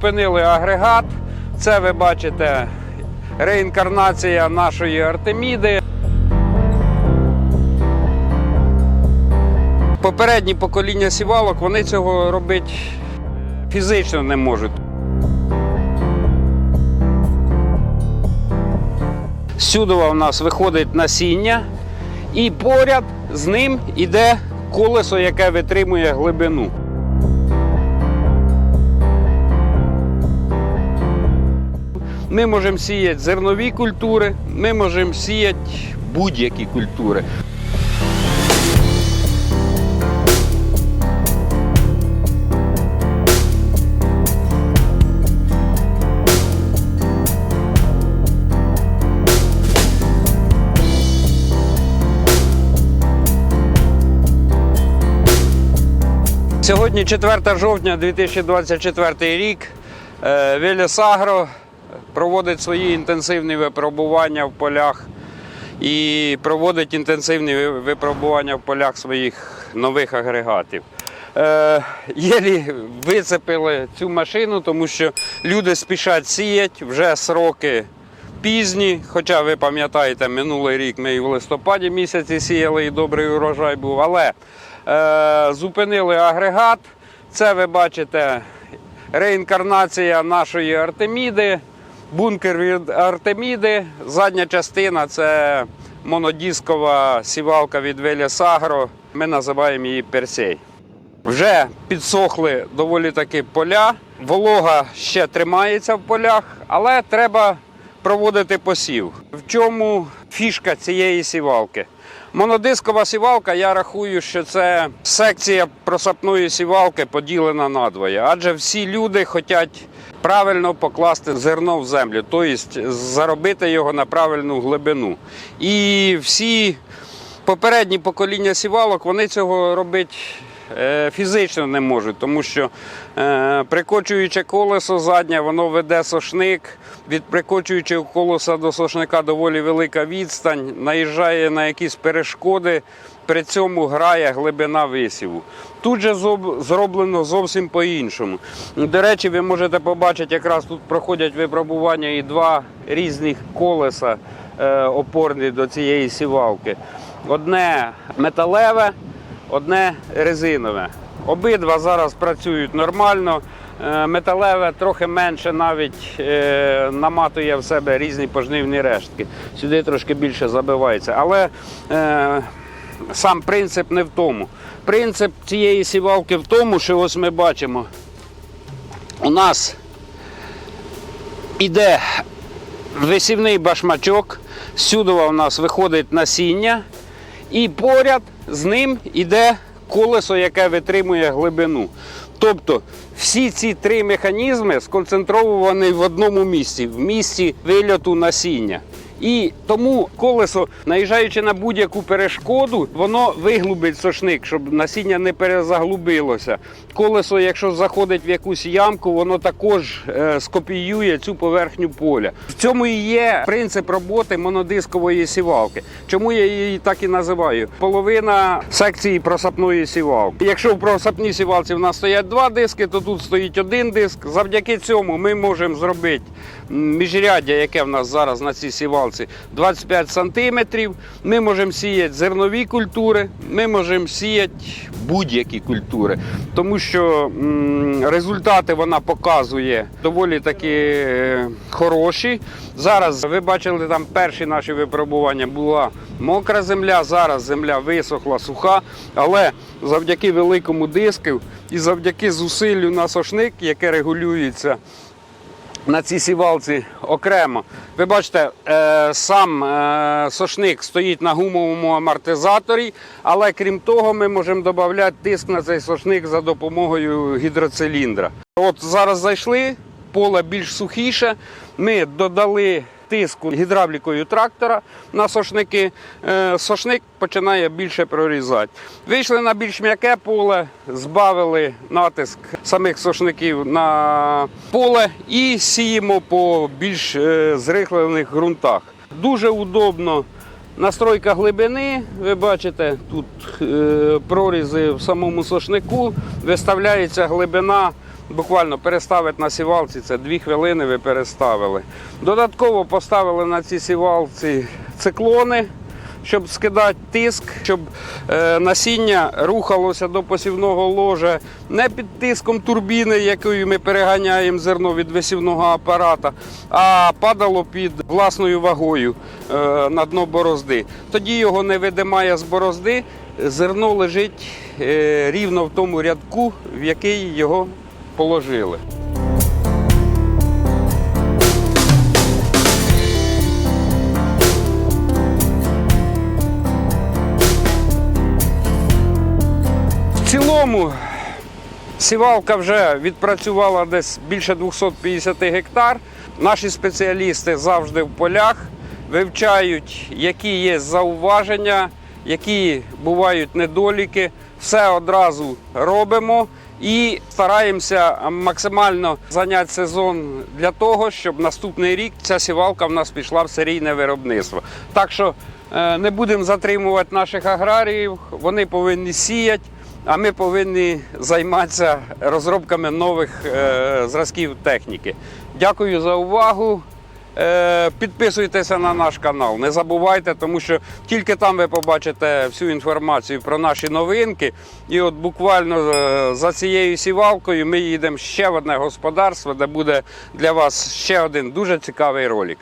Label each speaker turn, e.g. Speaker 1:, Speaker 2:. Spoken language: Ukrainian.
Speaker 1: зупинили агрегат. Це ви бачите реінкарнація нашої Артеміди. Попередні покоління сівалок вони цього робити фізично не можуть. Сюди у нас виходить насіння, і поряд з ним іде колесо, яке витримує глибину. Ми можемо сіяти зернові культури, ми можемо сіяти будь-які культури. Сьогодні 4 жовтня 2024 рік. Е, Велісагро проводить свої інтенсивні випробування в полях і проводить інтенсивні випробування в полях своїх нових агрегатів. Е, єлі вицепили цю машину, тому що люди спішать сіять, вже сроки пізні. Хоча ви пам'ятаєте, минулий рік ми і в листопаді місяці сіяли і добрий урожай був. Але е, зупинили агрегат. Це ви бачите реінкарнація нашої Артеміди, бункер від Артеміди. Задня частина це монодіскова сівалка від Велісагро. Ми називаємо її Персей. Вже підсохли доволі таки поля. Волога ще тримається в полях, але треба проводити посів. В чому фішка цієї сівалки? Монодискова сівалка, я рахую, що це секція просапної сівалки поділена надвоє. Адже всі люди хочуть правильно покласти зерно в землю, тобто заробити його на правильну глибину. І всі попередні покоління сівалок вони цього робити фізично не можуть, тому що е, прикочуюче колесо заднє, воно веде сошник. Від прикочуючого колеса до сошника доволі велика відстань, наїжджає на якісь перешкоди, при цьому грає глибина висіву. Тут же зроблено зовсім по-іншому. До речі, ви можете побачити, якраз тут проходять випробування і два різних колеса е, опорні до цієї сівалки. Одне металеве, одне резинове. Обидва зараз працюють нормально. Е, Металеве трохи менше навіть е, наматує в себе різні пожнивні рештки. Сюди трошки більше забивається. Але е, сам принцип не в тому. Принцип цієї сівалки в тому, що ось ми бачимо, у нас іде висівний башмачок, сюди у нас виходить насіння, і поряд з ним йде колесо, яке витримує глибину. Тобто всі ці три механізми сконцентровані в одному місці, в місці вильоту насіння. І тому колесо, наїжджаючи на будь-яку перешкоду, воно виглубить сошник, щоб насіння не перезаглубилося. Колесо, якщо заходить в якусь ямку, воно також е, скопіює цю поверхню поля. В цьому і є принцип роботи монодискової сівалки. Чому я її так і називаю? Половина секції просапної сівалки. Якщо в просапній сівалці в нас стоять два диски, то тут стоїть один диск. Завдяки цьому ми можемо зробити міжряддя, яке в нас зараз на цій сівалці, 25 сантиметрів. Ми можемо сіяти зернові культури, ми можемо сіяти будь-які культури, тому що результати вона показує доволі таки е, хороші. Зараз ви бачили там перші наші випробування була мокра земля, зараз земля висохла, суха, але завдяки великому диску і завдяки зусиллю на сошник, яке регулюється на цій сівалці окремо. Ви бачите, е, сам е, сошник стоїть на гумовому амортизаторі, але крім того, ми можемо додати тиск на цей сошник за допомогою гідроциліндра. От зараз зайшли, поле більш сухіше. Ми додали тиску гідравлікою трактора на сошники. Е, Сошник починає більше прорізати. Вийшли на більш м'яке поле, збавили натиск самих сошників на поле і сіємо по більш е, зрихлених ґрунтах. Дуже удобно. Настройка глибини, ви бачите, тут е, прорізи в самому сошнику, виставляється глибина буквально переставити на сівалці, це 2 хвилини ви переставили. Додатково поставили на цій сівалці циклони, щоб скидати тиск, щоб е, насіння рухалося до посівного ложа не під тиском турбіни, якою ми переганяємо зерно від висівного апарата, а падало під власною вагою е, на дно борозди. Тоді його не видимає з борозди, зерно лежить е, рівно в тому рядку, в який його положили. В цілому сівалка вже відпрацювала десь більше 250 гектар. Наші спеціалісти завжди в полях вивчають, які є зауваження, які бувають недоліки. Все одразу робимо і стараємося максимально зайняти сезон для того, щоб наступний рік ця сівалка в нас пішла в серійне виробництво. Так що е, не будемо затримувати наших аграріїв, вони повинні сіяти. А ми повинні займатися розробками нових е, зразків техніки. Дякую за увагу. Е, підписуйтеся на наш канал. Не забувайте, тому що тільки там ви побачите всю інформацію про наші новинки. І от буквально е, за цією сівалкою ми їдемо ще в одне господарство, де буде для вас ще один дуже цікавий ролик.